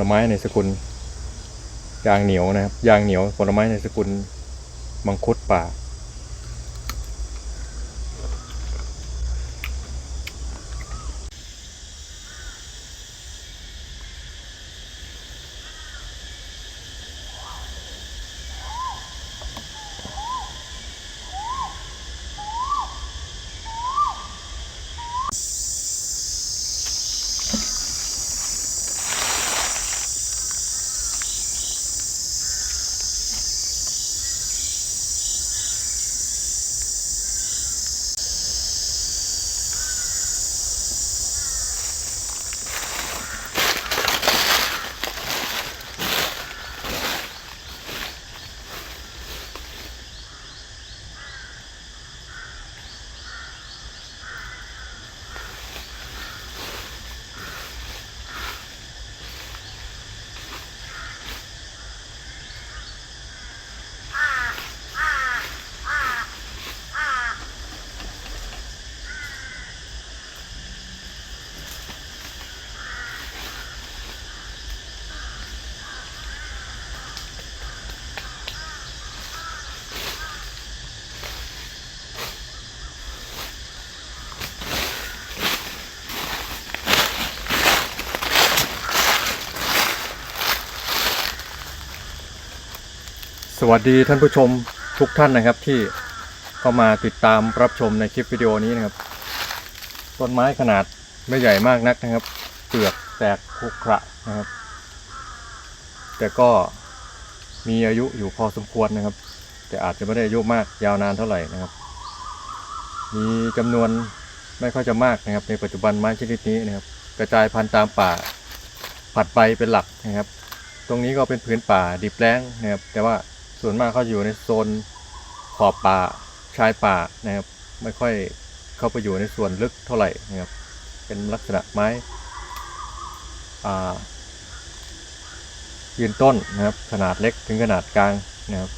ลไม้ในสกุลยางเหนียวนะครับ ยางเหนียวผลไม้ในสกุลมังคุดป่า สวัสดีท่านผู้ชมทุกท่านนะครับที่เข้ามาติดตามรับชมในคลิปวิดีโอนี้นะครับ ต้นไม้ขนาดไม่ใหญ่มากนักนะครับ เปลือกแตกขรุขระนะครับ แต่ก็มีอายุอยู่พอสมควรนะครับ แต่อาจจะไม่ได้อายุมากยาวนานเท่าไหร่นะครับ มีจำนวนไม่ค่อยจะมากนะครับ ในปัจจุบันไม้ชนิดนี้นะครับ กระจายพันธุ์ตามป่าผัดใบเป็นหลักนะครับ ตรงนี้ก็เป็นพื้นป่าดิบแล้งนะครับ แต่ว่า ส่วนมากเขาอยู่ในโซนขอบป่าชายป่านะครับ ไม่ค่อยเข้าไปอยู่ในส่วนลึกเท่าไหร่นะครับ เป็นลักษณะไม้ยืนต้นนะครับ ขนาดเล็กถึงขนาดกลางนะครับ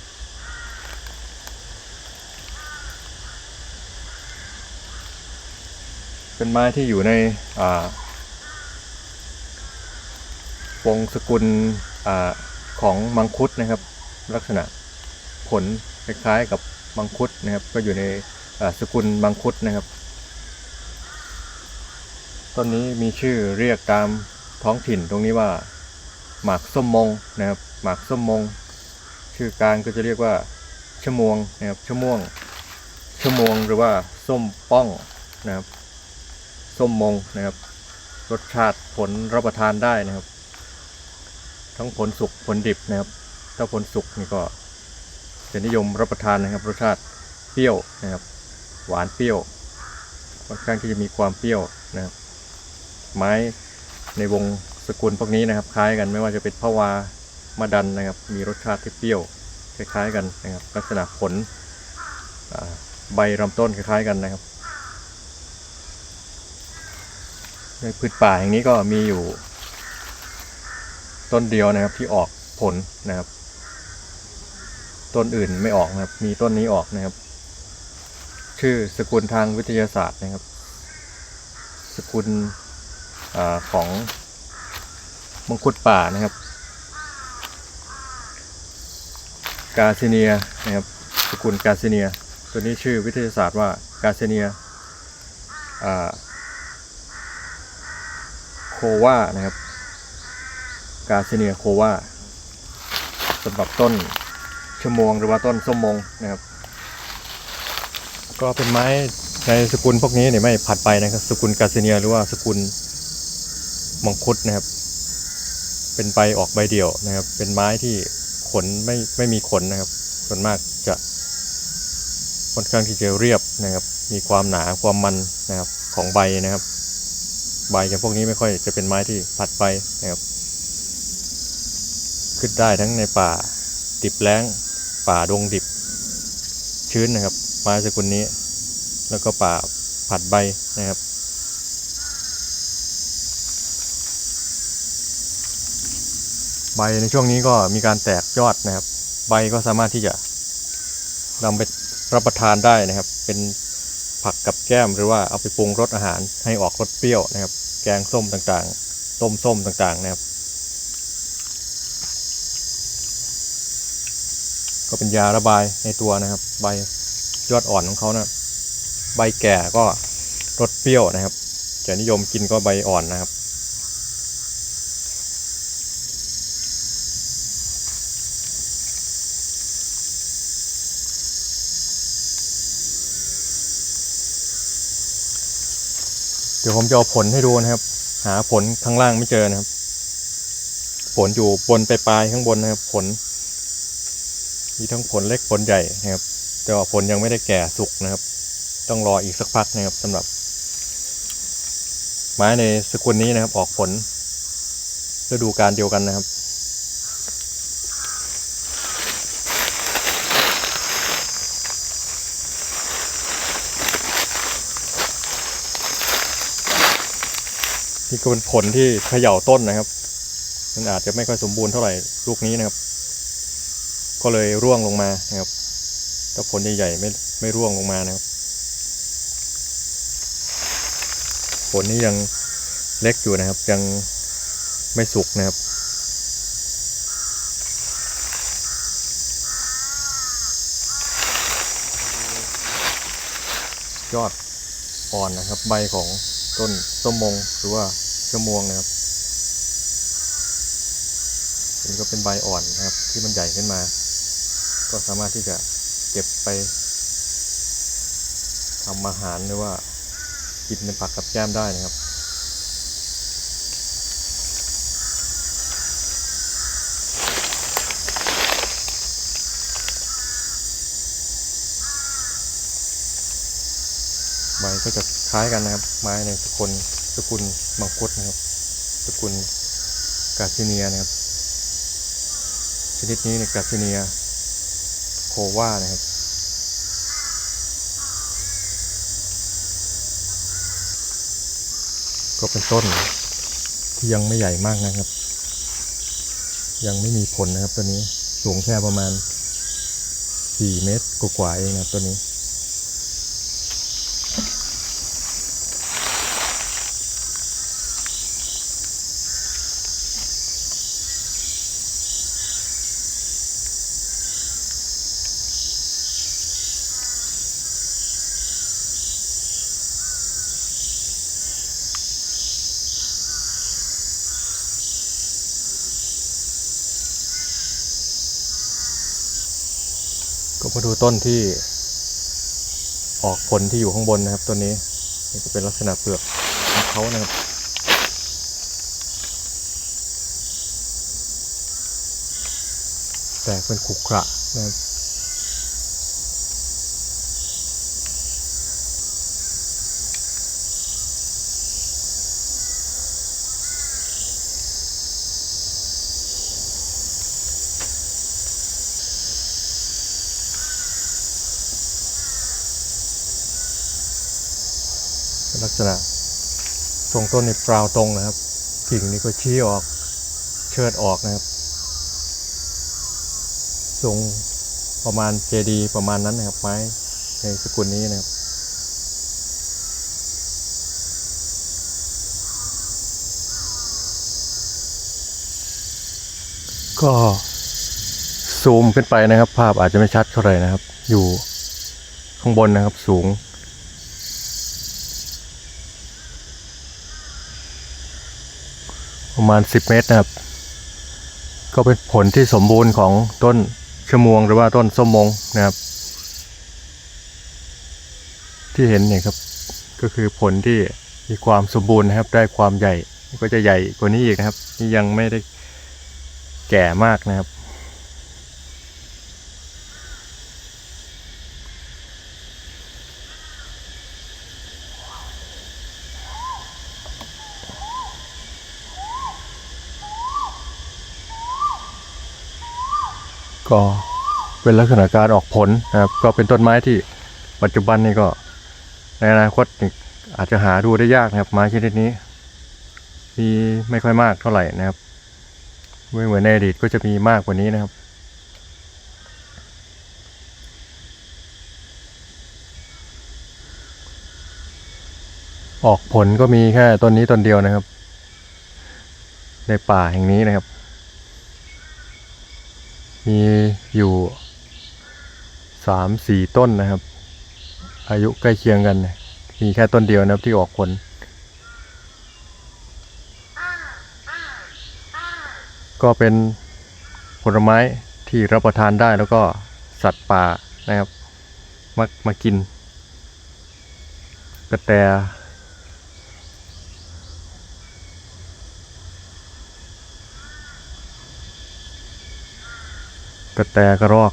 เป็นไม้ที่อยู่ในวงสกุลอของมังคุดนะครับ ลักษณะผลคล้ายๆกับมังคุดนะครับ ก็อยู่ในสกุลมังคุดนะครับ ต้นนี้มีชื่อเรียกตามท้องถิ่นตรงนี้ว่า หมากส้มมงนะครับ หมากส้มมง ชื่อกลางก็จะเรียกว่าชะมวงนะครับชะม่วงชะมวงหรือว่าส้มป้องนะครับ ส้มมงนะครับ รสชาติผลรับประทานได้นะครับ ทั้งผลสุกผลดิบนะครับ ถ้าผลสุกนี่ก็จะนิยมรับประทานนะครับรสชาติเปรี้ยวนะครับ หวานเปรี้ยวค่อนข้างที่จะมีความเปรี้ยวนะครับ ไม้ในวงสกุลพวกนี้นะครับ คล้ายกันไม่ว่าจะเป็นพะวามาดันนะครับ มีรสชาติที่เปรี้ยวคล้าย ๆ กันนะครับ ลักษณะผลใบลำต้นคล้าย ๆ กันนะครับ ในพืชป่าแห่งนี้ก็มีอยู่ ต้นเดียวนะครับที่ออกผลนะครับ ต้นอื่นไม่ออกนะครับ มีต้นนี้ออกนะครับ ชื่อสกุลทางวิทยาศาสตร์นะครับ สกุลอของมังคุดป่านะครับ กาซิเนียนะครับ สกุลกาซิเนีย ตัวนี้ชื่อวิทยาศาสตร์ว่ากาซิเนียโควานะครับ กาเซเนียโควาสำหรับต้น ชั่วโมงหรือว่าต้นส้มมงนะครับ ก็เป็นไม้ในสกุลพวกนี้เนี่ยไม่ผัดไปนะครับ สกุลกาเซเนียหรือว่าสกุลมังคุดนะครับ เป็นใบออกใบเดี่ยวนะครับ เป็นไม้ที่ขนไม่ไม่มีขนนะครับ ส่วนมากจะค่อนข้างที่จะเรียบนะครับ มีความหนาความมันนะครับของใบนะครับ ใบอย่างพวกนี้ไม่ค่อยจะเป็นไม้ที่ผัดไปนะครับ ขึ้นได้ทั้งในป่าดิบแล้ง ป่าดงดิบ ชื้นนะครับ ไม้สกุลนี้ แล้วก็ป่าผัดใบนะครับใบในช่วงนี้ก็มีการแตกยอดนะครับ ใบก็สามารถที่จะนำไปรับประทานได้นะครับ เป็นผักกับแก้มหรือว่าเอาไปปรุงรสอาหารให้ออกรสเปรี้ยวนะครับ แกงส้มต่างๆ ต้มส้มต่างๆนะครับ ก็เป็นยาระบายในตัวนะครับ ใบยอดอ่อนของเขานะใบแก่ก็รสเปรี้ยวนะครับ จะนิยมกินก็ใบอ่อนนะครับ เดี๋ยวผมจะเอาผลให้ดูนะครับ หาผลข้างล่างไม่เจอนะครับ ผลอยู่บนปลายๆข้างบนนะครับผล มีทั้งผลเล็กผลใหญ่นะครับ แต่ว่าผลยังไม่ได้แก่สุกนะครับ ต้องรออีกสักพักนะครับสำหรับ ไม้ในสกุลนี้นะครับ ออกผลฤดูการเดียวกันนะครับนี่ก็เป็นผลที่เขย่าต้นนะครับ มันอาจจะไม่ค่อยสมบูรณ์เท่าไหร่ลูกนี้นะครับ ก็เลยร่วงลงมานะครับถ้าผลใหญ่ๆไม่ไม่ร่วงลงมานะครับ ผลนี้ยังเล็กอยู่นะครับ ยังไม่สุกนะครับ ยอดอ่อนนะครับ ใบของต้นส้มมงหรือว่าชะมวงนะครับนนี้ก็เป็นใบอ่อนนะครับที่มันใหญ่ขึ้นมา ก็สามารถที่จะเก็บไปทำอาหารหรือว่ากินเป็นผักกับแก้มได้นะครับ ใบก็จะคล้ายกันนะครับ ไม้ในสกุลสกุลมังคุดนะครับ สกุลกาซิเนียนะครับ ชนิดนี้ในกาซิเนีย โควานะครับ ก็เป็นต้นที่ยังไม่ใหญ่มากนะครับ ยังไม่มีผลนะครับตัวนี้สูงแค่ประมาณ 4 เมตรกว่าๆเองนะตัวนี้ ก็มาดูต้นที่ ออกผลที่อยู่ข้างบนนะครับต้นนี้นี่ก็เป็นลักษณะเปลือกของเขานะครับแตกเป็นขรุขระนะครับ ลักษณะทรงต้นในปลาวตรงนะครับกิ่งนี้ก็ชี้ออกเชิดออกนะครับ ทรงประมาณเจดีประมาณนั้นนะครับไม้ในสกุลนี้นะครับก็ซูมขึ้นไปนะครับ ภาพอาจจะไม่ชัดเท่าไหร่นะครับ อยู่ข้างบนนะครับสูง ประมาณ 10 เมตรนะครับ ก็เป็นผลที่สมบูรณ์ของต้นชะมวงหรือว่าต้นส้มมงนะครับ ที่เห็นเนี่ยครับก็คือผลที่มีความสมบูรณ์นะครับ ได้ความใหญ่ก็จะใหญ่กว่านี้อีกนะครับ นี่ยังไม่ได้แก่มากนะครับ ก็เป็นลักษณะการออกผลนะครับ ก็เป็นต้นไม้ที่ปัจจุบันนี่ก็ ในอนาคตอาจจะหาดูได้ยากนะครับไม้ชนิดนี้มีไม่ค่อยมากเท่าไหร่นะครับไม่เหมือนในอดีตก็จะมีมากกว่านี้นะครับ ออกผลก็มีแค่ต้นนี้ต้นเดียวนะครับ ในป่าแห่งนี้นะครับ มีอยู่สามสี่ต้นนะครับ อายุใกล้เคียงกัน มีแค่ต้นเดียวนะครับที่ออกผลก็เป็นผลไม้ที่รับประทานได้แล้วก็สัตว์ป่านะครับมามากิน กระแต กระแตกระรอก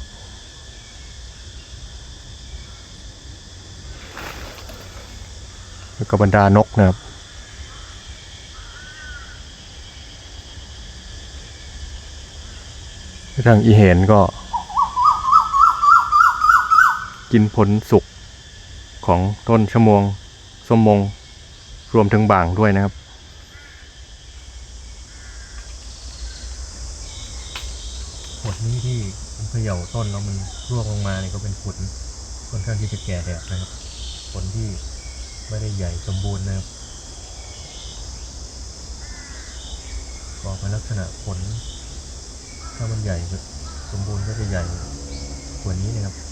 แล้วก็บรรดานกนะครับทางอีเห็นก็ กินผลสุกของต้นชะมวงส้มมง รวมถึงบ่างด้วยนะครับ ผลนี้ที่มันเขย่า ต้นแล้วมันร่วงลงมาเนี่ยก็เป็นผลค่อนข้างที่จะแก่แดดนะครับผลที่ไม่ได้ใหญ่สมบูรณ์นะครับบอกเป็นลักษณะผล ถ้ามันใหญ่สมบูรณ์ก็จะใหญ่กว่านี้นะครับ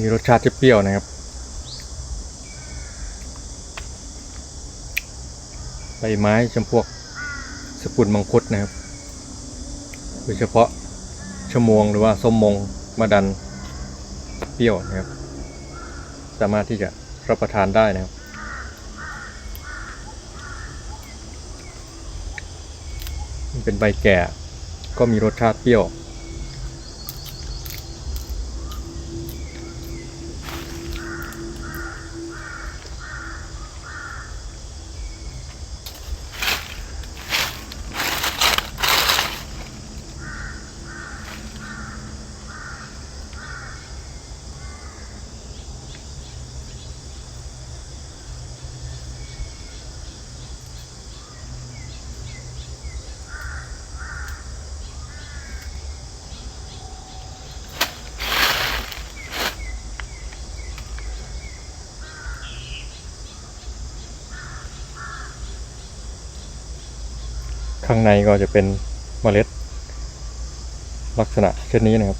มีรสชาติที่เปรี้ยวนะครับ ใบไม้จำพวกสกุลมังคุดนะครับ โดยเฉพาะชะมวงหรือว่าส้มมงมาดันเปรี้ยวนะครับ สามารถที่จะรับประทานได้นะครับมันเป็นใบแก่ก็มีรสชาติเปรี้ยว ข้างในก็จะเป็นเมล็ด ลักษณะเช่นนี้นะครับ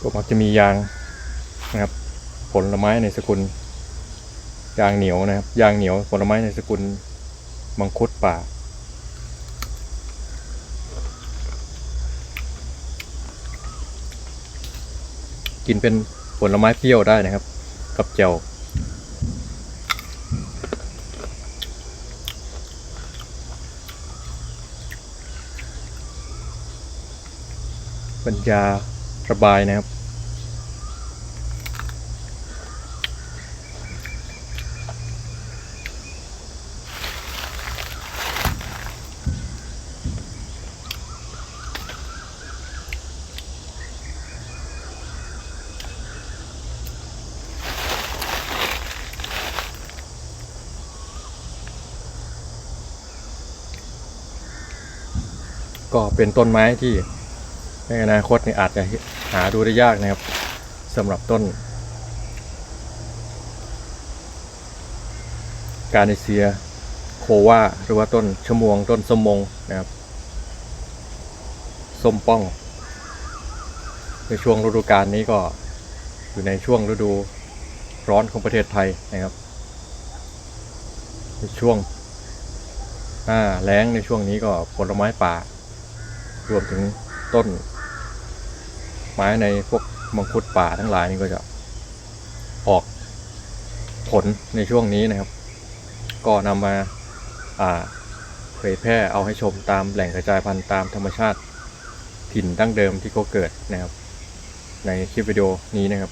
ก็มักจะมียางนะครับ ผลไม้ในสกุล ยางเหนียวนะครับ ยางเหนียวผลไม้ในสกุลมังคุดป่ากินเป็นผลไม้เปรี้ยวได้นะครับ กับเจล ปัญญาระบายนะครับ ก็เป็นต้นไม้ที่ ในอนาคตนี่อาจจะหาดูได้ยากนะครับสำหรับต้น กาเนเซียโควาหรือว่าต้นชมวงต้นสมมงนะครับส้มป้อง ในช่วงฤดูกาลนี้ก็อยู่ในช่วงฤดูร้อนของประเทศไทยนะครับในช่วงหน้าแล้งในช่วงนี้ก็ผลไม้ป่ารวมถึงต้น ไม้ในพวกมังคุดป่าทั้งหลายนี่ก็จะออกผลในช่วงนี้นะครับ ก็นำมาเผยแพร่เอาให้ชมตามแหล่งกระจายพันธุ์ตามธรรมชาติถิ่นตั้งเดิมที่เขาเกิดนะครับ ในคลิปวิดีโอนี้นะครับ